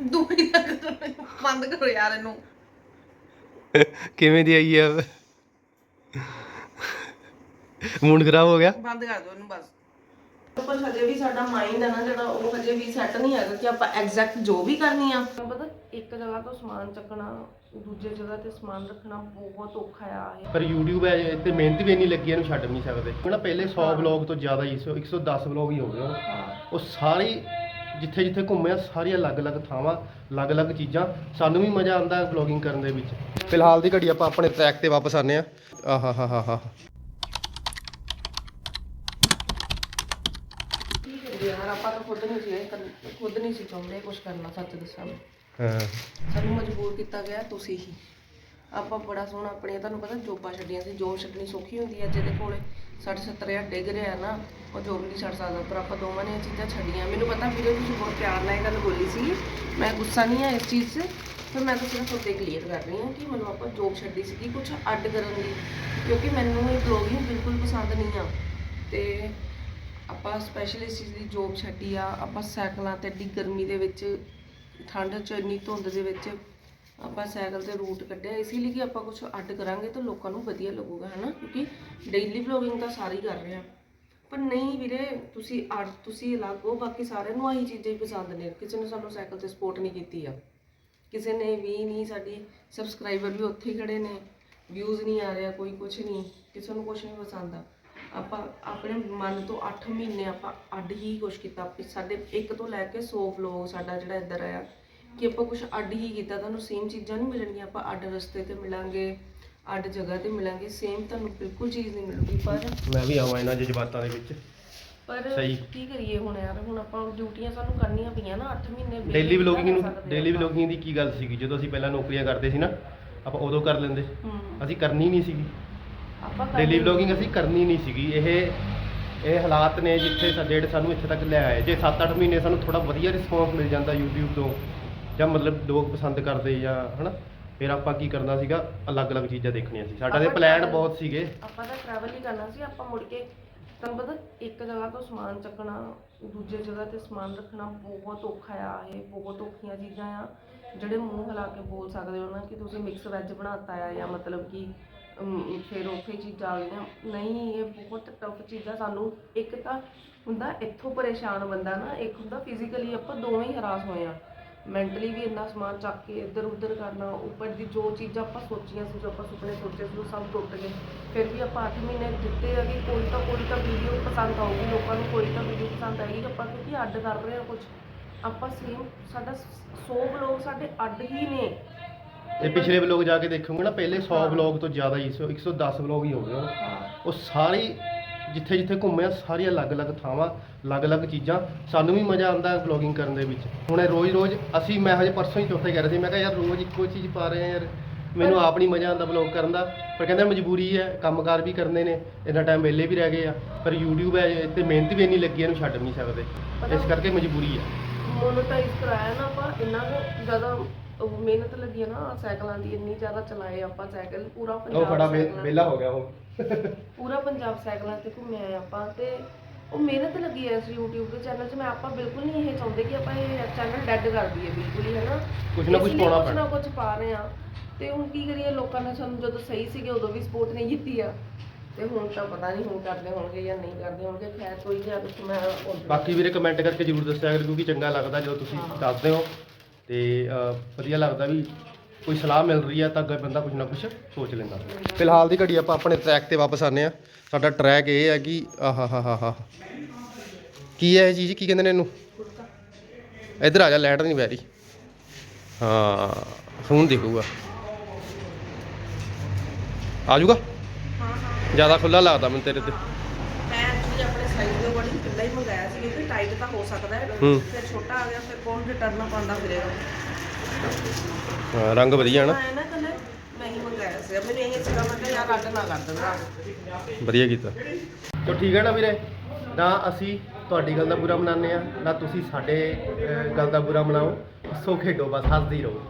ਦੂਈ ਦਾ ਕਰੋ, ਬੰਦ ਕਰੋ ਯਾਰ ਇਹਨੂੰ। ਕਿਵੇਂ ਦੀ ਆਈ ਹੈ ਮੂਡ ਖਰਾਬ ਹੋ ਗਿਆ? ਬੰਦ ਕਰ ਦਿਓ ਇਹਨੂੰ ਬਸ। ਪਰ ਹਜੇ ਵੀ ਸਾਡਾ ਮਾਈਂਡ ਹੈ ਨਾ ਜਿਹੜਾ ਉਹ ਹਜੇ ਵੀ ਸੈੱਟ ਨਹੀਂ ਹੈਗਾ ਕਿ ਆਪਾਂ ਐਗਜ਼ੈਕਟ ਜੋ ਵੀ ਕਰਨੀ ਆ। ਪਤਾ ਇੱਕ ਜਗ੍ਹਾ ਤੋਂ ਸਮਾਨ ਚੱਕਣਾ ਦੂਜੇ ਜਗ੍ਹਾ ਤੇ ਸਮਾਨ ਰੱਖਣਾ ਬਹੁਤ ਔਖਾ ਆ ਪਰ YouTube ਹੈ ਤੇ ਮਿਹਨਤ ਵੀ ਇੰਨੀ ਲੱਗੀ ਇਹਨੂੰ ਛੱਡ ਵੀ ਨਹੀਂ ਸਕਦੇ। ਹੁਣ ਪਹਿਲੇ 100 ਵਲੌਗ ਤੋਂ ਜ਼ਿਆਦਾ ਹੀ 100 110 ਵਲੌਗ ਹੀ ਹੋ ਗਏ। ਉਹ ਸਾਰੀ ਜਿੱਥੇ ਜਿੱਥੇ ਘੁੰਮੇ ਆ ਸਾਰੀਆਂ ਅਲੱਗ-ਅਲੱਗ ਥਾਵਾਂ ਅਲੱਗ-ਅਲੱਗ ਚੀਜ਼ਾਂ। ਸਾਨੂੰ ਵੀ ਮਜ਼ਾ ਆਉਂਦਾ ਹੈ ਵਲੌਗਿੰਗ ਕਰਨ ਦੇ ਵਿੱਚ। ਫਿਲਹਾਲ ਦੀ ਘੜੀ ਆਪਾਂ ਆਪਣੇ ਟਰੈਕ ਤੇ ਵਾਪਸ ਆਨੇ ਆ। ਆਹਾ ਹਾ ਹਾ ਹਾ ਯਾਰ ਆਪਾਂ ਤਾਂ ਖੁਦ ਨਹੀਂ ਸੀ ਖੁਦ ਨਹੀਂ ਸੀ ਚਾਹੁੰਦੇ ਕੁਝ ਕਰਨਾ ਸੱਚ ਦੱਸਾਂ। ਹਾਂ। ਸਾਨੂੰ ਮਜਬੂਰ ਕੀਤਾ ਗਿਆ ਤੁਸੀਂ ਹੀ। ਆਪਾਂ ਬੜਾ ਸੋਹਣਾ ਆਪਣੀਆਂ, ਤੁਹਾਨੂੰ ਪਤਾ ਜੋਬਾਂ ਛੱਡੀਆਂ ਸੀ, ਜੋਬ ਛੱਡਣੀ ਸੌਖੀ ਹੁੰਦੀ ਹੈ ਜਿਹਦੇ ਕੋਲੇ 60 70 ਹਜ਼ਾਰ ਡਿੱਗ ਰਿਹਾ ਨਾ, ਉਹ ਜੋਬ ਨਹੀਂ ਛੱਡ ਸਕਦਾ, ਪਰ ਆਪਾਂ ਦੋਵਾਂ ਨੇ ਇਹ ਚੀਜ਼ਾਂ ਛੱਡੀਆਂ। ਮੈਨੂੰ ਪਤਾ ਵੀਰੇ, ਤੁਸੀਂ ਬਹੁਤ ਪਿਆਰ ਨਾਲ ਇਹ ਗੱਲ ਬੋਲੀ ਸੀ, ਮੈਂ ਗੁੱਸਾ ਨਹੀਂ ਆ ਇਸ ਚੀਜ਼ 'ਚ ਪਰ ਮੈਂ ਤਾਂ ਸਿਰਫ ਉੱਤੇ ਕਲੀਅਰ ਕਰ ਰਹੀ ਹਾਂ ਕਿ ਮੈਨੂੰ ਆਪਾਂ ਜੋਬ ਛੱਡੀ ਸੀਗੀ ਕੁਝ ਅੱਡ ਕਰਨ ਦੀ, ਕਿਉਂਕਿ ਮੈਨੂੰ ਇਹ ਬਲੌਗਿੰਗ ਬਿਲਕੁਲ ਪਸੰਦ ਨਹੀਂ ਆ। ਤੇ ਆਪਾਂ ਸਪੈਸ਼ਲ ਇਸ ਚੀਜ਼ ਦੀ ਜੋਬ ਛੱਡੀ ਆ, ਆਪਾਂ ਸਾਈਕਲਾਂ ਤੇ ਏਡੀ ਗਰਮੀ ਦੇ ਵਿੱਚ, ਠੰਡ ਚ ਇੰਨੀ ਧੁੰਦ ਦੇ ਵਿੱਚ ਆਪਾਂ ਸਾਈਕਲ ਤੇ ਰੂਟ ਕੱਢਿਆ, ਇਸੇ ਲਈ ਕਿ ਆਪਾਂ ਕੁਝ ਅੱਡ ਕਰਾਂਗੇ ਤਾਂ ਲੋਕਾਂ ਨੂੰ ਵਧੀਆ ਲੱਗੂਗਾ, ਹਨਾ? ਕਿਉਂਕਿ ਡੇਲੀ ਵਲੋਗਿੰਗ ਤਾਂ ਸਾਰੇ ਹੀ ਕਰ ਰਹੇ ਆ। ਪਰ ਨਹੀਂ ਵੀਰੇ, ਤੁਸੀਂ ਅੱਡ, ਤੁਸੀਂ ਅਲੱਗ ਹੋ, ਬਾਕੀ ਸਾਰਿਆਂ ਨੂੰ ਆਹੀ ਚੀਜ਼ਾਂ ਹੀ ਪਸੰਦ ਨੇ। ਕਿਸੇ ਨੇ ਸਾਨੂੰ ਸਾਈਕਲ ਤੇ ਸਪੋਰਟ ਨਹੀਂ ਕੀਤੀ ਆ। ਕਿਸੇ ਨੇ ਵੀ ਨਹੀਂ ਸਾਡੀ ਸਬਸਕ੍ਰਾਈਬਰ ਵੀ ਉੱਥੇ ਹੀ ਖੜੇ ਨੇ। ਵਿਊਜ਼ ਨਹੀਂ ਆ ਰਿਹਾ, ਕੋਈ ਕੁਝ ਨਹੀਂ। ਕਿਸੇ ਨੂੰ ਕੁਝ ਨਹੀਂ ਪਸੰਦ ਆ। ਆਪਾਂ ਆਪਣੇ ਮਨ ਤੋਂ 8 ਮਹੀਨੇ ਆਪਾਂ ਅੱਡ ਹੀ ਕੁਝ ਕੀਤਾ। ਸਾਡੇ ਇੱਕ ਤੋਂ ਲੈ ਕੇ 100 ਵਲੋਗ ਸਾਡਾ ਜਿਹੜਾ ਇੱਧਰ ਆਇਆ। ਕਿ ਆਪਾਂ ਕੁਝ ਅੱਡ ਹੀ ਕੀਤਾ ਤੁਹਾਨੂੰ ਸੇਮ ਚੀਜ਼ਾਂ ਨਹੀਂ ਮਿਲਣਗੀਆਂ ਆਪਾਂ ਅੱਡ ਰਸਤੇ ਤੇ ਮਿਲਾਂਗੇ ਅੱਡ ਜਗ੍ਹਾ ਤੇ ਮਿਲਾਂਗੇ ਸੇਮ ਤੁਹਾਨੂੰ ਬਿਲਕੁਲ ਚੀਜ਼ ਨਹੀਂ ਮਿਲੂਗੀ ਪਰ ਮੈਂ ਵੀ ਆਵਾਂ ਇਹਨਾਂ ਜਜ਼ਬਾਤਾਂ ਦੇ ਵਿੱਚ। ਪਰ ਸਹੀ। ਕੀ ਕਰੀਏ ਹੁਣ ਯਾਰ ਹੁਣ ਆਪਾਂ ਡਿਊਟੀਆਂ ਸਾਨੂੰ ਕਰਨੀਆਂ ਪਈਆਂ ਨਾ 8 ਮਹੀਨੇ ਵਿਹਲੇ ਡੇਲੀ ਵਲੌਗਿੰਗ ਨੂੰ ਸਕਦੇ ਡੇਲੀ ਆਪਾਂ। ਵਲੌਗਿੰਗ ਦੀ ਕੀ ਗੱਲ ਸੀਗੀ? ਜਦੋਂ ਅਸੀਂ ਪਹਿਲਾਂ ਨੌਕਰੀਆਂ ਕਰਦੇ ਸੀ ਨਾ ਆਪਾਂ ਉਦੋਂ ਕਰ ਲੈਂਦੇ। ਹੂੰ। ਅਸੀਂ ਕਰਨੀ ਨਹੀਂ ਸੀਗੀ। ਆਪਾਂ ਡੇਲੀ ਵਲੌਗਿੰਗ ਅਸੀਂ ਕਰਨੀ ਨਹੀਂ ਸੀਗੀ। ਇਹ ਇਹ ਹਾਲਾਤ ਨੇ ਜਿੱਥੇ ਸਾ- ਜਿਹੜੇ ਸਾਨੂੰ ਇੱਥੇ ਤੱਕ ਲੈ ਆਏ। ਜੇ 7-8 ਮਹੀਨੇ ਸਾਨੂੰ ਥੋੜਾ ਵਧੀਆ ਰਿਸਪੌਂਸ ਮਿਲ ਜਾਂਦਾ YouTube ਤੋਂ ਜਾਂ ਮਤਲਬ ਲੋਕ ਪਸੰਦ ਕਰਦੇ ਜਾਂ ਹਨਾ ਫਿਰ ਆਪਾਂ ਕੀ ਕਰਨਾ ਸੀਗਾ ਅਲੱਗ-ਅਲੱਗ ਚੀਜ਼ਾਂ ਦੇਖਣੀਆਂ ਸੀ। ਸਾਡਾ ਤੇ ਆਪਾਂ ਪਲਾਨ travel- ਬਹੁਤ ਸੀਗੇ। ਆਪਾਂ ਤਾਂ ਟਰੈਵਲ ਹੀ ਕਰਨਾ ਸੀ ਆਪਾਂ ਮੁੜ ਕੇ ਤੁਹਾਨੂੰ ਪਤਾ ਇੱਕ ਜਗ੍ਹਾ ਤੋਂ ਸਮਾਨ ਚੱਕਣਾ ਦੂਜੇ ਜਗ੍ਹਾ ਤੇ ਸਮਾਨ ਰੱਖਣਾ ਬਹੁਤ ਔਖਾ ਆ ਇਹ ਬਹੁਤ ਔਖੀਆਂ ਚੀਜ਼ਾਂ ਆ। ਜਿਹੜੇ ਮੂੰਹ ਹਿਲਾ ਕੇ ਬੋਲ ਸਕਦੇ ਹੋ ਨਾ ਕਿ ਤੁਸੀਂ ਮਿਕਸ ਵੈਜ ਬਣਾਤਾ ਆ ਜਾਂ ਮਤਲਬ ਕਿ ਅਮ, ਫਿਰ ਚੀਜ਼ਾਂ ਆ ਗਈਆਂ। ਨਹੀਂ ਇਹ ਬਹੁਤ ਟਫ ਚੀਜ਼ਾਂ ਸਾਨੂੰ ਇੱਕ ਤਾਂ ਹੁੰਦਾ ਇੱਥੋਂ ਪਰੇਸ਼ਾਨ ਬੰਦਾ ਨਾ ਇੱਕ ਹੁੰਦਾ ਫਿਜ਼ੀਕਲੀ ਆਪਾਂ ਦੋਵੇਂ ਹੀ ਹਰਾਸ ਹੋਏ ਆ। ਮੈਂਟਲੀ ਵੀ ਇੰਨਾ ਸਮਾਨ ਚੱਕ ਕੇ ਇੱਧਰ ਉੱਧਰ ਕਰਨਾ ਉੱਪਰ ਦੀ ਜੋ ਚੀਜ਼ਾਂ ਆਪਾਂ ਸੋਚੀਆਂ ਸੀ ਜੋ ਆਪਾਂ ਸੁਪਨੇ ਸੋਚੇ ਸੀ ਉਹ ਸਭ ਟੁੱਟ ਗਏ। ਫਿਰ ਵੀ ਆਪਾਂ 8 ਮਹੀਨੇ ਦਿੱਤੇ ਆ ਕਿ ਕੋਈ ਤਾਂ ਕੋਈ ਤਾਂ ਵੀਡੀਓ ਪਸੰਦ ਆਊਗੀ ਲੋਕਾਂ ਨੂੰ ਕੋਈ ਤਾਂ ਵੀਡੀਓ ਪਸੰਦ ਆਏਗੀ ਆਪਾਂ ਕਿਉਂਕਿ ਅੱਡ ਕਰ ਰਹੇ ਆ ਕੁਝ ਆਪਾਂ ਸੇਮ ਸਾਡਾ 100 ਵਲੋਗ ਸਾਡੇ ਅੱਡ ਹੀ ਨੇ। ਤੇ ਪਿਛਲੇ ਵਲੌਗ ਜਾ ਕੇ ਦੇਖੋਗੇ ਨਾ ਪਹਿਲੇ 100 ਵਲੌਗ ਤੋਂ ਜ਼ਿਆਦਾ ਹੀ 100 110 ਵਲੌਗ ਹੀ ਹੋ ਗਏ। ਹਾਂ। ਉਹ ਸਾਰੀ ਜਿੱਥੇ ਜਿੱਥੇ ਘੁੰਮੇ ਆ ਸਾਰੀਆਂ ਅਲੱਗ-ਅਲੱਗ ਥਾਵਾਂ ਅਲੱਗ-ਅਲੱਗ ਚੀਜ਼ਾਂ ਸਾਨੂੰ ਵੀ ਮਜ਼ਾ ਆਉਂਦਾ ਹੈ ਵਲੌਗਿੰਗ ਕਰਨ ਦੇ ਵਿੱਚ। ਹੁਣ ਇਹ ਰੋਜ਼-ਰੋਜ਼ ਅਸੀਂ ਮੈਂ ਹਜੇ ਪਰਸੋਂ ਹੀ ਚੌਥੇ ਕਹਿ ਰਿਹਾ ਸੀ ਮੈਂ ਕਿਹਾ ਯਾਰ ਰੋਜ਼ ਇੱਕੋ ਚੀਜ਼ ਪਾ ਰਹੇ ਆ ਯਾਰ ਮੈਨੂੰ ਆਪ ਨਹੀਂ ਮਜ਼ਾ ਆਉਂਦਾ ਵਲੌਗ ਕਰਨ ਦਾ। ਪਰ ਕਹਿੰਦੇ ਮਜਬੂਰੀ ਹੈ ਕੰਮਕਾਰ ਵੀ ਕਰਨੇ ਨੇ ਇੰਨਾ ਟਾਈਮ ਵਿਹਲੇ ਵੀ ਰਹਿ ਗਏ ਆ। ਪਰ YouTube ਹੈ ਤੇ ਮਿਹਨਤ ਵੀ ਇੰਨੀ ਲੱਗੀ ਇਹਨੂੰ ਛੱਡ ਵੀ ਨਹੀਂ ਸਕਦੇ। ਇਸ ਕਰਕੇ ਮਜਬੂਰੀ ਹੈ। ਮੋਨੋਟਾਈਜ਼ ਕਰਾਇਆ ਨਾ ਆਪਾਂ ਇੰਨਾ ਜ਼ਿਆਦਾ ਉਹ ਮਿਹਨਤ ਲੱਗੀ ਹੈ ਨਾ ਸਾਈਕਲਾਂ ਦੀ ਇੰਨੀ ਜ਼ਿਆਦਾ ਚਲਾਏ ਆਪਾਂ ਸਾਈਕਲ ਪੂਰਾ ਉਹ ਪੰਜਾਬ ਖੜਾ ਸਾਈਕਲਾਂ- ਵਿਹਲਾ ਹੋ ਗਿਆ ਉਹ। ਪੂਰਾ ਪੰਜਾਬ ਸਾਈਕਲਾਂ ਤੇ ਘੁੰਮੇ ਆਏ ਆਪਾਂ ਤੇ ਉਹ ਮਿਹਨਤ ਲੱਗੀ ਹੈ ਇਸ YouTube ਦੇ ਚੈਨਲ 'ਚ। ਮੈਂ ਆਪਾਂ ਬਿਲਕੁਲ ਨਹੀਂ ਇਹ ਚਾਹੁੰਦੇ ਕਿ ਆਪਾਂ ਇਹ ਚੈਨਲ ਡੈਡ ਕਰ ਦਈਏ ਬਿਲਕੁਲ ਹੀ ਹੈ ਨਾ ਕੁਛ ਨਾ ਇਸ ਲਈ ਪਾਉਣਾ ਕੁਛ ਨਾ ਪੈਣਾ। ਕੁਛ ਪਾ ਰਹੇ ਆ ਤੇ ਹੁਣ ਕੀ ਕਰੀਏ ਲੋਕਾਂ ਨੇ ਸਾਨੂੰ ਜਦੋਂ ਸਹੀ ਸੀਗੇ ਉਦੋਂ ਵੀ ਸਪੋਰਟ ਨਹੀਂ ਕੀਤੀ ਆ। ਤੇ ਹੁਣ ਤਾਂ ਪਤਾ ਨਹੀਂ ਹੁਣ ਕਰਦੇ ਹੋਣਗੇ ਜਾਂ ਨਹੀਂ ਕਰਦੇ ਹੋਣਗੇ ਖੈਰ ਕੋਈ ਨਹੀਂ ਆ ਕੁਛ ਮੈਂ ਬਾਕੀ ਵੀਰੇ ਕਮੈਂਟ ਕਰਕੇ ਜਰੂਰ ਦੱਸਿਆ ਕਰੋ ਕਿਉਂਕਿ ਚੰਗਾ ਲੱਗਦਾ ਜਦੋਂ ਤੁਸੀਂ ਦੱਸਦੇ ਹੋ। ਤੇ ਵਧੀਆ ਲੱਗਦਾ ਵੀ ਕੋਈ ਸਲਾਹ ਮਿਲ ਰਹੀ ਹੈ ਤਾਂ ਅੱਗੇ ਬੰਦਾ ਕੁਝ ਨਾ ਕੁਝ ਸੋਚ ਲੈਂਦਾ। ਫਿਲਹਾਲ ਦੀ ਘੜੀ ਆਪਾਂ ਆਪਣੇ ਟਰੈਕ ਤੇ ਵਾਪਸ ਆਨੇ ਆ ਸਾਡਾ ਟਰੈਕ ਇਹ ਹੈ ਕਿ ਆਹਾ ਹਾ ਹਾ ਹਾ ਕੀ ਹੈ ਇਹ ਚੀਜ਼? ਕੀ ਕਹਿੰਦੇ ਨੇ ਇਹਨੂੰ? ਇੱਧਰ ਆ ਜਾ ਲਾਈਟ ਨਹੀਂ ਪੈ ਰਹੀ। ਹਾਂ ਹੁਣ ਦਿਖੂਗਾ। ਆ ਜਾਊਗਾ? ਹਾਂ ਹਾਂ। ਜ਼ਿਆਦਾ ਖੁੱਲਾ ਲੱਗਦਾ ਮੈਨੂੰ ਤੇਰੇ ਤੇ ਮੈਂ ਐਕਚੁਅਲੀ ਆਪਣੇ ਸਾਈਜ਼ ਦੇ ਅਕੋਰਡਿੰਗ ਪਹਿਲਾਂ ਹੀ ਮੰਗਾਇਆ ਸੀ ਕਿਉਂਕਿ ਟਾਈਟ ਤਾਂ ਹੋ ਸਕਦਾ ਹੈ ਹੂੰ। ਫਿਰ ਛੋਟਾ ਆ ਗਿਆ ਫਿਰ ਕੌਣ ਰਿਟਰਨ ਪਾਉਂਦਾ ਫਿਰੇਗਾ ਹਾਂ, ਰੰਗ ਵਧੀਆ ਨਾ। ਆਇਆ ਨਾ ਕਲਰ ਮੈਂ ਹੀ ਮੰਗਾਇਆ ਸੀ ਮੈਨੂੰ ਇਹ ਸੀਗਾ ਮੈਂ ਕਿਹਾ ਯਾਰ ਅੱਡ ਨਾ ਕਰ ਦਿੰਦਾ। ਵਧੀਆ ਕੀਤਾ। ਤੋ ਠੀਕ ਹੈ ਨਾ ਵੀਰੇ। ਨਾ ਅਸੀਂ ਤੁਹਾਡੀ ਗੱਲ ਦਾ ਬੁਰਾ ਮਨਾਉਂਦੇ ਆ ਨਾ ਤੁਸੀਂ ਸਾਡੇ ਅਹ, ਗੱਲ ਦਾ ਬੁਰਾ ਮਨਾਓ। ਹੱਸੋ ਖੇਡੋ ਬਸ ਹੱਸਦੇ ਹੀ ਰਹੋ।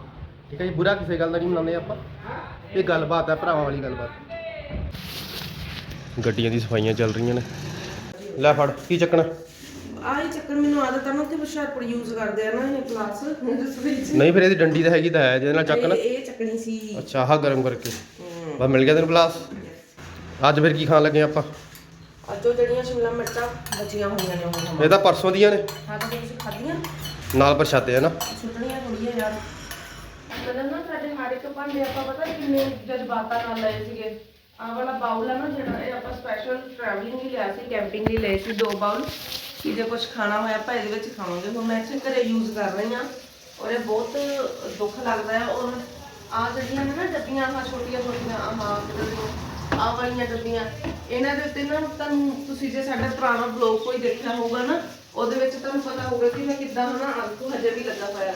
ਠੀਕ ਹੈ ਜੀ ਬੁਰਾ ਕਿਸੇ ਗੱਲ ਦਾ ਨਹੀਂ ਮਨਾਉਂਦੇ ਆਪਾਂ। ਇਹ ਗੱਲਬਾਤ ਹੈ ਭਰਾਵਾਂ ਵਾਲੀ ਗੱਲਬਾਤ। ਗੱਡੀਆਂ ਦੀ ਸਫਾਈਆਂ ਚੱਲ ਰਹੀਆਂ ਨੇ। ਲੈ ਫੜ ਕੀ ਚੱਕਣਾ? ਆਹੀ ਚੱਕਰ ਮੈਨੂੰ ਆਦਤ ਆ ਨਾ ਕਿ ਹੁਸ਼ਿਆਰਪੁਰ ਯੂਜ਼ ਕਰਦੇ ਆ ਨਾ ਇਹ ਪਲਾਸ ਰਸੋਈ 'ਚ ਨਹੀਂ ਫਿਰ ਇਹਦੀ ਡੰਡੀ ਤਾਂ ਹੈਗੀ ਤਾਂ ਹੈ ਜਿਹਦੇ ਨਾਲ ਚੱਕ ਨਾ। ਇਹ ਇਹ ਚੱਕਣੀ ਸੀ। ਅੱਛਾ ਆਹ ਗਰਮ ਕਰਕੇ। ਬਸ ਮਿਲ ਗਿਆ ਤੈਨੂੰ ਪਲਾਸ ਅੱਜ ਫਿਰ ਕੀ ਖਾਣ ਲੱਗੇ ਆਪਾਂ? ਅੱਜ ਉਹ ਜਿਹੜੀਆਂ ਸ਼ਿਮਲਾ ਮਿਰਚਾਂ ਬਚੀਆਂ ਹੋਈਆਂ ਨੇ ਉਹ ਇਹ ਤਾਂ ਪਰਸੋਂ ਦੀਆਂ ਨੇ। ਹਾਂ ਤਾਂ ਤੁਸੀਂ ਖਾਧੀਆਂ? ਨਾਲ ਪ੍ਰਸ਼ਾਦੇ ਆ ਨਾ। ਸੁੱਟਣੀਆਂ ਥੋੜੀਆਂ ਯਾਰ। ਮਤਲਬ ਨਾ ਸਾਡੇ ਹਰ ਇੱਕ ਭਾਂਡੇ ਆਪਾਂ ਪਤਾ ਕਿੰਨੇ ਜਜ਼ਬਾਤਾਂ ਨਾਲ ਲਏ ਸੀਗੇ। ਆਹ ਵਾਲਾ ਬਾਉਲ ਹੈ ਨਾ ਜਿਹੜਾ, ਇਹ ਆਪਾਂ ਸਪੈਸ਼ਲ ਟਰੈਵਲਿੰਗ ਲਈ ਲਿਆ ਸੀ ਕੈਂਪਿੰਗ ਲਈ ਲਏ ਸੀ ਦੋ ਬਾਉਲ ਕਿ ਜੇ ਕੁਝ ਖਾਣਾ ਹੋਇਆ ਆਪਾਂ ਇਹਦੇ ਵਿੱਚ ਖਾਵਾਂਗੇ। ਹੁਣ ਮੈਂ ਇੱਥੇ ਘਰੇ ਯੂਜ਼ ਕਰ ਰਹੀ ਹਾਂ ਔਰ ਇਹ ਬਹੁਤ ਦੁੱਖ ਲੱਗਦਾ ਹੈ। ਔਰ ਆਹ ਜਿਹੜੀਆਂ ਨੇ ਨਾ ਡੱਬੀਆਂ, ਆਹ ਛੋਟੀਆਂ ਛੋਟੀਆਂ, ਆਹ ਮਾਰਕ ਦੇ ਵਾਲੀਆਂ ਡੱਬੀਆਂ, ਇਹਨਾਂ ਦੇ ਉੱਤੇ ਨਾ ਤੁਹਾਨੂੰ, ਤੁਸੀਂ ਜੇ ਸਾਡਾ ਪੁਰਾਣਾ ਬਲੌਗ ਕੋਈ ਦੇਖਿਆ ਹੋਊਗਾ ਨਾ, ਉਹਦੇ ਵਿੱਚ ਤੁਹਾਨੂੰ ਪਤਾ ਹੋਊਗਾ ਕਿ ਮੈਂ ਕਿੱਦਾਂ ਹਨਾ ਅੰਕੂ ਹਜੇ ਵੀ ਲੱਗਾ ਹੋਇਆ।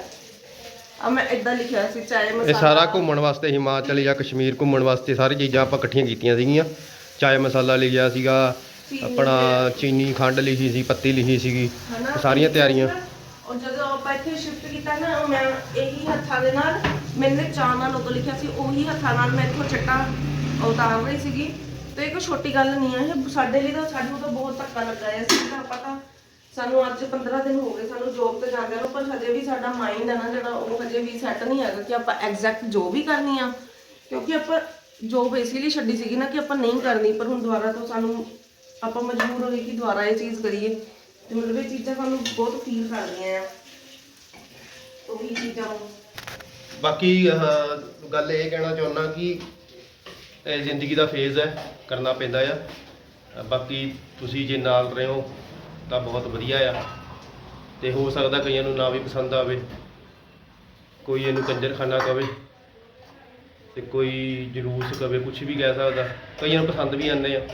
ਆ ਮੈਂ ਇਦਾਂ ਲਿਖਿਆ ਸੀ ਚਾਹੇ ਇਹ ਸਾਰਾ ਘੁੰਮਣ ਵਾਸਤੇ ਹਿਮਾਚਲ ਜਾਂ ਕਸ਼ਮੀਰ ਘੁੰਮਣ ਵਾਸਤੇ ਸਾਰੀ ਚੀਜ਼ਾਂ ਆਪਾਂ ਇਕੱਠੀਆਂ ਕੀਤੀਆਂ ਸੀਗੀਆਂ। ਚਾਏ ਮਸਾਲਾ ਲਿਖਿਆ ਸੀਗਾ ਆਪਣਾ ਚੀਨੀ ਖੰਡ ਲਿਖੀ ਸੀ ਪੱਤੀ ਲਿਖੀ ਸੀਗੀ ਹਨਾ? ਸਾਰੀਆਂ ਤਿਆਰੀਆਂ। ਔਰ ਜਦੋਂ ਆਪਾਂ ਇੱਥੇ ਸ਼ਿਫਟ ਕੀਤਾ ਨਾ ਉਹ ਮੈਂ ਇਹੀ ਹੱਥਾਂ ਦੇ ਨਾਲ ਮੈਨੇ ਚਾਹ ਨਾਲ ਉਦੋਂ ਲਿਖਿਆ ਸੀ ਉਹੀ ਹੱਥਾਂ ਨਾਲ ਮੈਂ ਇੱਥੋਂ ਚੱਟਾ ਉਤਾਰ ਰਹੀ ਸੀਗੀ। ਤੇ ਇਹ ਕੋਈ ਛੋਟੀ ਗੱਲ ਨਹੀਂ ਹੈ ਇਹ ਸਾਡੇ ਲਈ ਤਾਂ ਸਾਨੂੰ ਤਾਂ ਬਹੁਤ ਧੱਕਾ ਲੱਗਾ ਹੈ ਅਸੀਂ ਤਾਂ ਪਤਾ ਸਾਨੂੰ ਅੱਜ 15 ਦਿਨ ਹੋ ਗਏ ਸਾਨੂੰ ਜੋਬ ਤੇ ਜਾਂਦਿਆਂ ਨੂੰ ਪਰ ਹਜੇ ਵੀ ਸਾਡਾ ਮਾਈਂਡ ਹੈ ਨਾ ਜਿਹੜਾ ਉਹ ਹਜੇ ਵੀ ਸੈੱਟ ਨਹੀਂ ਹੈਗਾ ਕਿ ਆਪਾਂ ਐਗਜ਼ੈਕਟ ਜੋ ਵੀ ਕਰਨੀ ਆ। ਕਿਉਂਕਿ ਆਪਾਂ ਜੋਬ ਇਸ ਲਈ ਛੱਡੀ ਸੀਗੀ ਨਾ ਕਿ ਆਪਾਂ ਨਹੀਂ ਕਰਨੀ, ਪਰ ਹੁਣ ਦੁਬਾਰਾ ਤੋਂ ਸਾਨੂੰ ਆਪਾਂ ਮਜਬੂਰ ਹੋ ਗਏ ਕਿ ਦੁਬਾਰਾ ਇਹ ਚੀਜ਼ ਕਰੀਏ। ਤੇ ਮਤਲਬ ਇਹ ਚੀਜ਼ਾਂ ਸਾਨੂੰ ਬਹੁਤ ਫੀਲ ਕਰਦੀਆਂ ਆ। ਉਹੀ ਚੀਜ਼ਾਂ ਬਾਕੀ ਗੱਲ ਇਹ ਕਹਿਣਾ ਚਾਹੁੰਦਾ ਕਿ ਇਹ ਜ਼ਿੰਦਗੀ ਦਾ ਫੇਜ਼ ਹੈ, ਕਰਨਾ ਪੈਂਦਾ ਆ। ਬਾਕੀ ਤੁਸੀਂ ਜੇ ਨਾਲ ਰਹੇ ਹੋ ਤਾਂ ਬਹੁਤ ਵਧੀਆ ਆ। ਤੇ ਹੋ ਸਕਦਾ ਕਈਆਂ ਨੂੰ ਨਾ ਵੀ ਪਸੰਦ ਆਵੇ। ਕੋਈ ਇਹਨੂੰ ਕੰਜਰਖਾਨਾ ਕਵੇ ਤੇ ਕੋਈ ਜਲੂਸ ਕਵੇ ਕੁਝ ਵੀ ਕਹਿ ਸਕਦਾ। ਕਈਆਂ ਨੂੰ ਪਸੰਦ ਵੀ ਆਉਂਦੇ ਆ।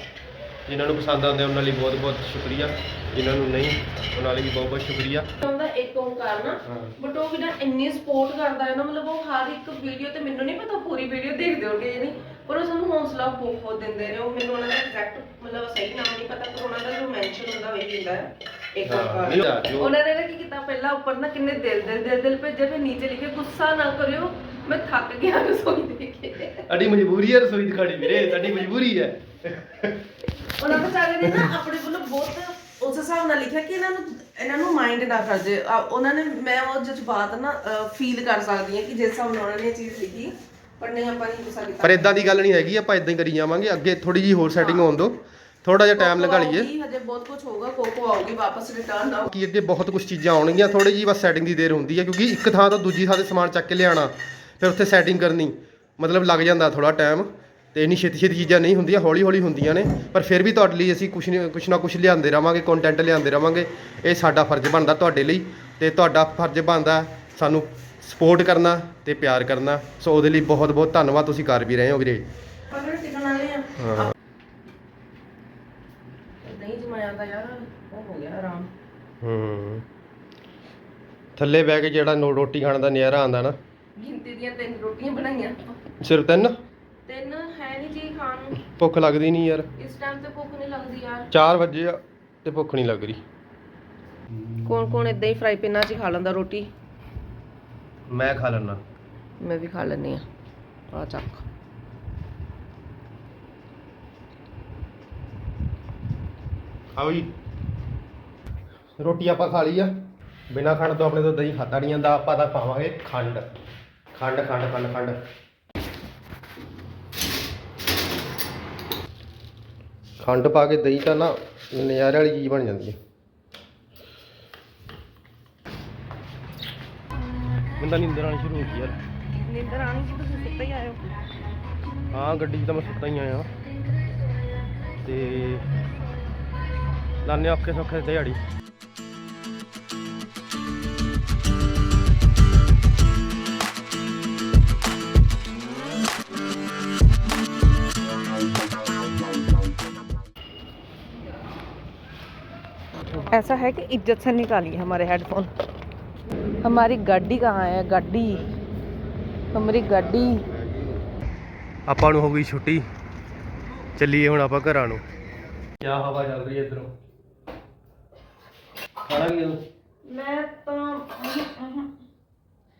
ਜਿਨ੍ਹਾਂ ਨੂੰ ਪਸੰਦ ਆਉਂਦੇ ਉਹਨਾਂ ਲਈ ਬਹੁਤ ਬਹੁਤ ਸ਼ੁਕਰੀਆ। ਜਿਨ੍ਹਾਂ ਨੂੰ ਨਹੀਂ ਉਹਨਾਂ ਲਈ ਵੀ ਬਹੁਤ ਬਹੁਤ ਸ਼ੁਕਰੀਆ। ਉਹਦਾ ਇੱਕ ਓਂਕਾਰ ਨਾ ਹਾਂ। ਬਟ ਉਹ ਵੀ ਨਾ ਇੰਨੀ ਸਪੋਰਟ ਕਰਦਾ ਹੈ ਨਾ ਮਤਲਬ ਉਹ ਹਰ ਇੱਕ ਵੀਡੀਓ ਤੇ ਮੈਨੂੰ ਨਹੀਂ ਪਤਾ ਪੂਰੀ ਵੀਡੀਓ ਦੇਖਦੇ ਹੋਗੇ ਜਾਂ ਨਹੀਂ ਪਰ ਉਹ ਸਾਨੂੰ ਹੌਸਲਾ ਬਹੁਤ ਦਿੰਦੇ ਨੇ। ਉਹ ਮੈਨੂੰ ਉਹਨਾਂ ਦਾ ਐਗਜ਼ੈਕਟ ਮਤਲਬ ਸਹੀ ਨਾਮ ਨਹੀਂ ਪਤਾ ਪਰ ਉਹਨਾਂ ਦਾ ਜੋ ਮੈਂਸ਼ਨ ਹੁੰਦਾ ਉਹ ਹੀ ਹੁੰਦਾ ਹੈ। ਇੱਕ ਹਾਂ, ਓਂਕਾਰ ਨਹੀਂ ਹੁੰਦਾ, ਜੋ- ਉਹਨਾਂ ਨੇ ਨਾ ਕੀ ਕੀਤਾ ਪਹਿਲਾਂ ਉੱਪਰ ਨਾ ਕਿੰਨੇ ਦਿਲ ਦਿਲ ਦਿਲ ਦਿਲ ਭੇਜੇ ਫਿਰ ਨੀਚੇ ਲਿਖੇ ਗੁੱਸਾ ਨਾ ਕਰਿਓ ਮੈਂ ਥੱਕ ਗਿਆ ਰਸੋਈ ਦੇ ਕੇ। ਸਾਡੀ ਮਜਬੂਰੀ ਹੈ ਰਸੋਈ ਦਿਖਾਣੀ ਵੀਰੇ ਸਾਡੀ ਮਜਬੂਰੀ ਹੈ। ਉਹਨਾਂ ਵਿਚਾਰੇ ਨੇ ਨਾ ਆਪਣੇ ਵੱਲੋਂ ਬਹੁਤ ਉਸ ਹਿਸਾਬ ਨਾਲ ਲਿਖਿਆ ਕਿ ਇਹਨਾਂ ਨੂੰ ਇਹਨਾਂ ਨੂੰ ਮਾਈਂਡ ਨਾ ਕਰ ਜੇ। ਆ, ਉਹਨਾਂ ਨੇ ਮੈਂ ਉਹ ਜਜ਼ਬਾਤ ਨਾ ਫੀਲ ਕਰ ਸਕਦੀ ਹਾਂ ਕਿ ਜਿਸ ਹਿਸਾਬ ਨਾਲ ਉਹਨਾਂ ਨੇ ਇਹ ਚੀਜ਼ ਲਿਖੀ ਪਰ ਨਹੀਂ ਆਪਾਂ ਨਹੀਂ ਗੁੱਸਾ ਕੀਤਾ। ਪਰ ਇਦਾਂ ਦੀ ਗੱਲ ਨਹੀਂ ਹੈਗੀ ਆਪਾਂ ਇਦਾਂ ਹੀ ਕਰੀ ਜਾਵਾਂਗੇ। ਅੱਗੇ ਥੋੜੀ ਜੀ ਹੋਰ ਸੈਟਿੰਗ ਹੋਣ ਦਿਓ ਥੋੜਾ ਜਿਹਾ ਟਾਈਮ ਲਗਾ ਲਈਏ। ਆਊਗੀ, ਹਜੇ ਬਹੁਤ ਕੁਝ ਹੋਊਗਾ ਕੋਕੋ ਆਊਗੀ ਵਾਪਸ ਰਿਟਰਨ ਆਊ। ਕਿ ਅੱਗੇ ਬਹੁਤ ਕੁਝ ਚੀਜ਼ਾਂ ਆਉਣਗੀਆਂ ਥੋੜੀ ਜੀ ਬਸ ਸੈਟਿੰਗ ਦੀ ਦੇਰ ਹੁੰਦੀ ਹੈ ਕਿਉਂਕਿ ਇੱਕ ਥਾਂ ਤੋਂ ਦੂਜੀ ਥਾਂ ਤੇ ਸਮਾਨ ਚੱਕ ਕੇ ਲਿਆਣਾ ਫਿਰ ਉੱਥੇ ਸੈਟਿੰਗ ਕਰਨੀ ਮਤਲਬ ਲੱਗ ਜਾਂਦਾ ਥੋੜਾ ਟਾਈਮ ਤੇ ਇੰਨੀ ਛੇਤੀ ਛੇਤੀ ਚੀਜ਼ਾਂ ਨਹੀਂ ਹੁੰਦੀਆਂ ਹੌਲੀ ਹੌਲੀ ਹੁੰਦੀਆਂ ਨੇ ਪਰ ਫਿਰ ਵੀ ਤੁਹਾਡੇ ਲਈ ਅਸੀਂ ਕੁਛ ਨਹੀਂ ਕੁਛ ਨਾ ਕੁਛ ਲਿਆਉਂਦੇ ਰਵਾਂਗੇ ਕੰਟੈਂਟ ਲਿਆਉਂਦੇ ਰਵਾਂਗੇ ਇਹ ਸਾਡਾ ਫਰਜ਼ ਬਣਦਾ ਤੁਹਾਡੇ ਲਈ ਤੇ ਤੁਹਾਡਾ ਫਰਜ਼ ਬਣਦਾ ਸਾਨੂੰ ਸਪੋਰਟ ਕਰਨਾ ਤੇ ਪਿਆਰ ਕਰਨਾ। ਸੋ ਉਹਦੇ ਲਈ ਬਹੁਤ ਬਹੁਤ ਧੰਨਵਾਦ ਤੁਸੀਂ ਕਰ ਵੀ ਰਹੇ ਹੋ ਵੀਰੇ। ਹਾਂ ਨਹੀਂ ਜਮਾਇਆ ਤਾਂ ਯਾਰ ਉਹ ਹੋ ਗਿਆ ਆਰਾਮ ਹੂੰ। ਥੱਲੇ ਬਹਿ ਕੇ ਜਿਹੜਾ ਨੋ ਰੋਟੀ ਖਾਣ ਦਾ ਨਜ਼ਾਰਾ ਆਉਂਦਾ ਨਾ। ਗਿਣਤੀ ਦੀਆਂ ਤਿੰਨ ਰੋਟੀਆਂ ਬਣਾਈਆਂ। ਸਿਰਫ ਤਿੰਨ? ਤਿੰਨ ਹੈ ਨਹੀਂ ਜੀ ਖਾਣ ਨੂੰ। ਭੁੱਖ ਲੱਗਦੀ ਨਹੀਂ ਯਾਰ। ਇਸ ਟਾਈਮ ਤੇ ਭੁੱਖ ਨਹੀਂ ਲੱਗਦੀ ਯਾਰ। 4 ਵਜੇ ਆ ਤੇ ਭੁੱਖ ਨਹੀਂ ਲੱਗ ਰਹੀ। ਕੌਣ ਕੌਣ ਇਦਾਂ ਹੀ ਫਰਾਈ ਪੈਨਾਂ 'ਚ ਹੀ ਖਾ ਲੈਂਦਾ ਰੋਟੀ? ਮੈਂ ਖਾ ਲੈਣਾ ਮੈਂ ਵੀ ਖਾ ਲੈਂਦੀ ਆ ਆ ਚੱਕ। ਜੀ। ਰੋਟੀ ਆਪਾਂ ਖਾ ਲਈ ਆ। ਬਿਨਾ ਖੰਡ ਤੋਂ ਆਪਣੇ ਤੋਂ ਦਹੀਂ ਖਾਤਾ ਨਹੀਂ ਜਾਂਦਾ। ਆਪਾਂ ਤਾਂ ਪਾਵਾਂਗੇ ਖੰਡ। ਖੰਡ ਖੰਡ ਖੰਡ ਖੰਡ। ਖੰਡ ਪਾ ਕੇ ਦਹੀਂ ਤਾਂ ਨਾ ਨਜ਼ਾਰੇ ਵਾਲੀ ਚੀਜ਼ ਬਣ ਜਾਂਦੀ ਹੈ। ਮੈਨੂੰ ਨੀਂਦਰ ਆਣੀ ਸ਼ੁਰੂ ਹੋ ਗਈ ਯਾਰ। ਨਿੰਦਰ ਆਣੀ ਸੀ ਤੁਸੀਂ ਸੁੱਤੇ ਹੀ ਆਇਓ ਹਾਂ। ਗੱਡੀ 'ਚ ਤਾਂ ਮੈਂ ਸੁੱਤਾ ਹੀ ਆਇਆ। ਤੇ ਲਾਨੇ ਔਖੇ ਸੌਖੇ ਦਿਹਾੜੀ। ऐसा है कि इज्जत से निकालिए हमारे हेडफोन हमारी गाड़ी कहाँ है गाड़ी हमारी गाड़ी ਆਪਾਂ ਨੂੰ ਹੋ ਗਈ ਛੁੱਟੀ ਚੱਲੀਏ ਹੁਣ ਆਪਾਂ ਘਰਾਂ ਨੂੰ ਕੀ ਹਵਾ ਚੱਲ ਰਹੀ ਹੈ ਇਧਰੋਂ ਖਾਣਾ ਕੀ ਤੂੰ मैं तो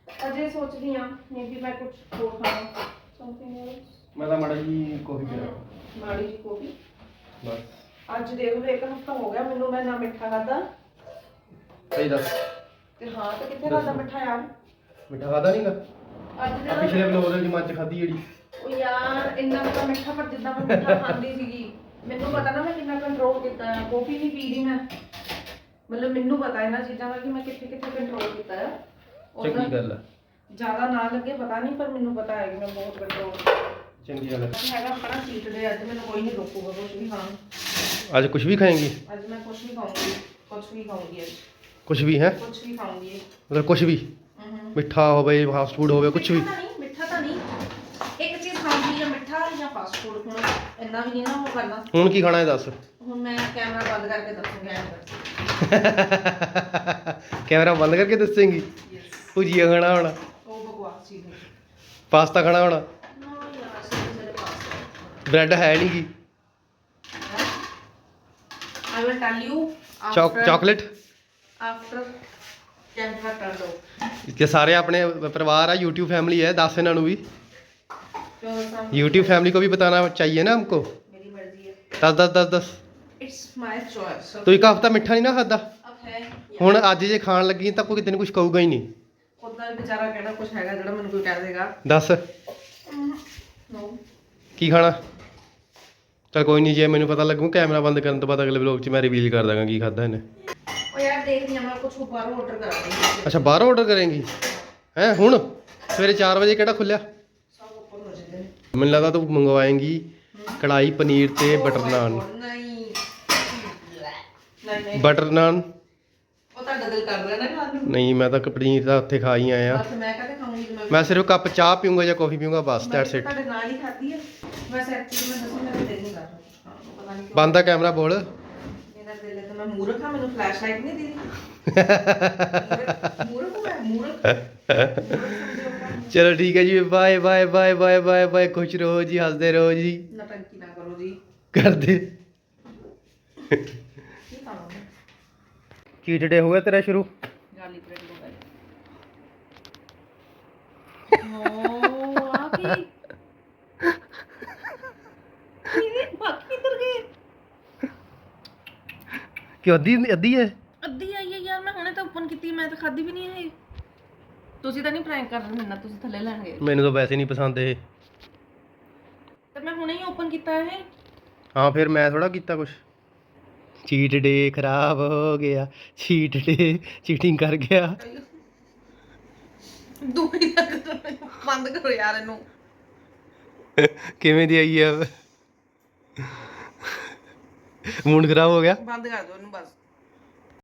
अजय सोच रही हूँ मे बी मैं कुछ और खाऊं समथिंग एल्स ਮੈਂ ਤਾਂ ਮੜਾ ਜੀ ਕਾਫੀ ਪੀਣਾ ਮਾੜੀ ਜੀ ਕੋਫੀ ਬਸ ਅੱਜ ਦੇਖ ਲਓ ਇੱਕ ਹਫਤਾ ਹੋ ਗਿਆ ਮੈਨੂੰ ਮੈਂ ਨਾ ਮਿੱਠਾ ਖਾਦਾ ਸਹੀ ਦੱਸ। ਤੇ ਹਾਂ ਤੇ ਕਿੱਥੇ ਖਾਦਾ ਮਿੱਠਾ ਯਾਰ? ਮਿੱਠਾ ਖਾਦਾ ਨਹੀਂਗਾ ਅੱਜ ਆ ਜਿਹੜਾ ਪਿਛਲੇ ਵਲੋਗ ਦੇ ਵਿੱਚ ਮੱਚ ਖਾਦੀ ਜਿਹੜੀ। ਉਹ ਯਾਰ ਇੰਨਾ ਪਤਾ ਮਿੱਠਾ ਪਰ ਜਿੱਦਾਂ ਮੈਂ ਮਿੱਠਾ ਖਾਂਦੀ ਸੀਗੀ ਮੈਨੂੰ ਪਤਾ ਨਾ ਮੈਂ ਕਿੰਨਾ ਕੰਟਰੋਲ ਕੀਤਾ ਹੈ ਕਾਫੀ ਨਹੀਂ ਪੀ ਰਹੀ ਮੈਂ। ਮਤਲਬ ਮੈਨੂੰ ਪਤਾ ਇਹਨਾਂ ਚੀਜ਼ਾਂ ਦਾ ਕਿ ਮੈਂ ਕਿੱਥੇ ਕਿੱਥੇ ਕੰਟਰੋਲ ਕੀਤਾ ਹੈ। ਚੰਗੀ ਗੱਲ ਆ। ਜ਼ਿਆਦਾ ਨਾ ਲੱਗੇ ਪਤਾ ਨਹੀਂ ਪਰ ਮੈਨੂੰ ਪਤਾ ਹੈ ਕਿ ਮੈਂ ਬਹੁਤ ਕੰਟਰੋਲ ਚੰਗੀ ਗੱਲ ਆ। ਹੈਗਾ ਆਪਣਾ ਚੀਟ ਦੇ ਅੱਜ ਮੈਨੂੰ ਕੋਈ ਨਹੀਂ ਰੋਕੂਗਾ ਕੁਝ ਵੀ ਖਾਣ। ਅੱਜ ਕੁਝ ਵੀ ਖਾਏਂਗੀ? ਅੱਜ ਮੈਂ ਕੁਝ ਵੀ ਖਾਊਂਗੀ ਕੁਝ ਵੀ ਖਾਊਂਗੀ ਅੱਜ। ਕੁਝ ਵੀ ਹੈ? ਕੁਝ ਵੀ ਖਾਊਂਗੀ। ਮਤਲਬ ਕੁਝ ਵੀ? ਹੂੰ ਮਿੱਠਾ ਹੋਵੇ ਫਾਸਟ ਫੂਡ ਹੋਵੇ ਕੁਝ ਵੀ? ਮਿੱਠਾ ਤਾਂ ਨਹੀਂ ਮਿੱਠਾ ਤਾਂ ਨਹੀਂ। ਇੱਕ ਚੀਜ਼ ਖਾਂਦੀ ਜਾਂ ਮਿੱਠਾ ਜਾਂ ਫਾਸਟ ਫੂਡ ਹੁਣ ਇੰਨਾ ਵੀ ਨਹੀਂ ਨਾ ਉਹ ਕਰਨਾ। ਹੁਣ ਕੀ ਖਾਣਾ ਹੈ ਦੱਸ? ਹੁਣ ਮੈਂ ਕੈਮਰਾ ਬੰਦ ਕਰਕੇ ਦੱਸੂਗੀ ਐਂ ਕਰਕੇ ਕੈਮਰਾ ਬੰਦ ਕਰਕੇ ਦੱਸੇਂਗੀ? ਭੁਜੀਆ ਖਾਣਾ ਹੋਣਾ। ਉਹ ਬਕਵਾਸ ਚੀਜ਼ ਹੈ। ਪਾਸਤਾ ਖਾਣਾ ਹੋਣਾ ਨਾ ਯਾਰ ਸਿਰ ਮੇਰੇ ਪਾਸ ਬ੍ਰੈਡ ਹੈ ਨਹੀਂ ਗੀ I will tell you Chowk chocolate after camera turn ਦੋ ਕਿ ਸਾਰੇ ਆਪਣੇ परिवार है यूट्यूब फैमिली है दस इन्हों भी ਜੋ ਸਮ यूट्यूब फैमिली को भी बताना चाहिए ना हमको ਮੇਰੀ ਮਰਜ਼ੀ ਹੈ दस दस दस दस ਇਟਸ ਮਾਈ ਚੋਇਸ तो एक हफ्ता मिठा नहीं ना खाता ਅਬ ਹੈ ਹੁਣ ਅੱਜ ਜੇ ਖਾਣ ਲੱਗੀ ਤਾਂ ਕੋਈ ਤੈਨੂੰ ਕੁਝ ਕਹੂਗਾ ਹੀ ਨਹੀਂ ਉਹਦਾ ਵੀ ਵਿਚਾਰਾ ਕਹਿਣਾ ਕੁਝ ਹੈਗਾ ਜਿਹੜਾ ਮੈਨੂੰ ਕੋਈ ਕਹਿ ਦੇਗਾ ਦੱਸ ਨੋ ਕੀ ਖਾਣਾ ਚਲ ਕੋਈ ਨਹੀਂ ਜੇ ਮੈਨੂੰ ਪਤਾ ਲੱਗੂ ਕੈਮਰਾ ਬੰਦ ਕਰਨ ਤੋਂ ਬਾਅਦ ਅਗਲੇ ਵਲੌਗ 'ਚ ਮੈਂ ਰਿਵੀਲ ਕਰ ਦਾਂਗਾ ਕੀ ਖਾਦਾ ਇਹਨੇ। ਉਹ ਯਾਰ ਦੇਖਦੀ ਆ ਮੈਂ ਕੁਝ ਬਾਹਰੋਂ ਆਰਡਰ ਕਰਾਂਗੀ ਅੱਛਾ ਬਾਹਰੋਂ ਆਰਡਰ ਕਰੇਂਗੀ? ਹੈ ਹੁਣ? ਸਵੇਰੇ 4 ਵਜੇ ਕਿਹੜਾ ਖੁੱਲਿਆ? ਸਭ ਉੱਪਰ ਹੋ ਜਾਂਦੇ ਨੇ। ਮੈਨੂੰ ਲੱਗਦਾ ਤੂੰ ਮੰਗਵਾਏਂਗੀ ਕੜਾਈ ਪਨੀਰ ਤੇ ਬਟਰ ਨਾਨ ਨਹੀਂ। ਨਹੀਂ ਨਹੀਂ। ਬਟਰ ਨਾਨ ਉਹ ਤੁਹਾਡਾ ਦਿਲ ਕਰ ਰਿਹਾ ਨਾ ਖਾਣ ਨੂੰ। ਨਹੀਂ ਮੈਂ ਤਾਂ ਪਨੀਰ ਦਾ ਉੱਥੇ ਖਾ ਹੀ ਆਇਆ। ਬਸ ਮੈਂ ਕਦੇ ਸਿਰਫ ਕੱਪ ਚਾਹ ਪੀਊਂਗਾ ਜਾਂ ਕੌਫੀ ਪੀਊਂਗਾ ਬਸ ਦੈਟਸ ਇਟ ਤੁਹਾਡੇ ਨਾਲ ਹੀ ਖਾਧੀ ਹੈ ਬਸ ਐਕਚੁਅਲੀ ਮੈਂ ਦੱਸਾਂ ਮੇਰਾ ਦਿਲ ਨਹੀਂ ਕਰ ਰਿਹਾ ਹਾਂ ਪਤਾ ਨਹੀਂ ਕਿਉਂ। ਬੰਦਾ ਕੈਮਰਾ ਬੋਲ। ਮੇਰਾ ਦਿਲ ਹੈ ਤਾਂ ਮੈਂ ਮੂਰਖ ਹਾਂ ਮੈਨੂੰ ਫਲੈਸ਼ ਲਾਈਟ ਨਹੀਂ ਦੀ ਮੂਰਖ ਮੈਂ ਮੂਰਖ। ਚਲੋ ਠੀਕ ਹੈ ਜੀ bye bye bye bye bye bye ਖੁਸ਼ ਰਹੋ ਜੀ ਹੱਸਦੇ ਰਹੋ ਜੀ। ਨਟੰਕੀ ਨਾ ਕਰੋ ਜੀ। ਕਰਦੇ। ਕੀ ਖਾਵਾਂਗੇ ਚੀਟ ਡੇ ਹੋ ਗਿਆ ਤੇਰਾ ਸ਼ੁਰੂ? ਗਾਲੀ ਬ੍ਰੈਡ ਹੋ ਓ ਆ ਕੀ ਇਹ ਬਾਕੀ ਕਿੱਧਰ ਗਏ ਕਿ ਅੱਧੀ ਅੱਧੀ ਹੈ? ਅੱਧੀ ਆਈ ਹੈ ਯਾਰ ਮੈਂ ਹੁਣੇ ਤਾਂ ਓਪਨ ਕੀਤੀ ਮੈਂ ਤਾਂ ਖਾਦੀ ਵੀ ਨਹੀਂ ਇਹ ਤੁਸੀਂ ਤਾਂ ਨਹੀਂ ਪ੍ਰੈਂਕ ਕਰ ਰਹੇ ਮੇਰੇ ਨਾਲ ਤੁਸੀਂ ਥੱਲੇ ਲੈਣ ਗਏ। ਮੈਨੂੰ ਤਾਂ ਵੈਸੇ ਨਹੀਂ ਪਸੰਦ ਇਹ। ਤੇ ਮੈਂ ਹੁਣੇ ਹੀ ਓਪਨ ਕੀਤਾ ਇਹ। ਹਾਂ ਫਿਰ ਮੈਂ ਥੋੜਾ ਕੀਤਾ ਕੁਛ। ਚੀਟ ਡੇ ਖਰਾਬ ਹੋ ਗਿਆ ਚੀਟ ਡੇ ਚੀਟਿੰਗ ਕਰ ਗਿਆ। ਦੂਈ ਮੈਨੂੰ ਬੰਦ ਕਰੋ ਯਾਰ ਇਹਨੂੰ। ਕਿਵੇਂ ਦੀ ਆਈ ਹੈ ਮੂਡ ਖਰਾਬ ਹੋ ਗਿਆ? ਬੰਦ ਕਰ ਦਿਓ ਇਹਨੂੰ ਬਸ।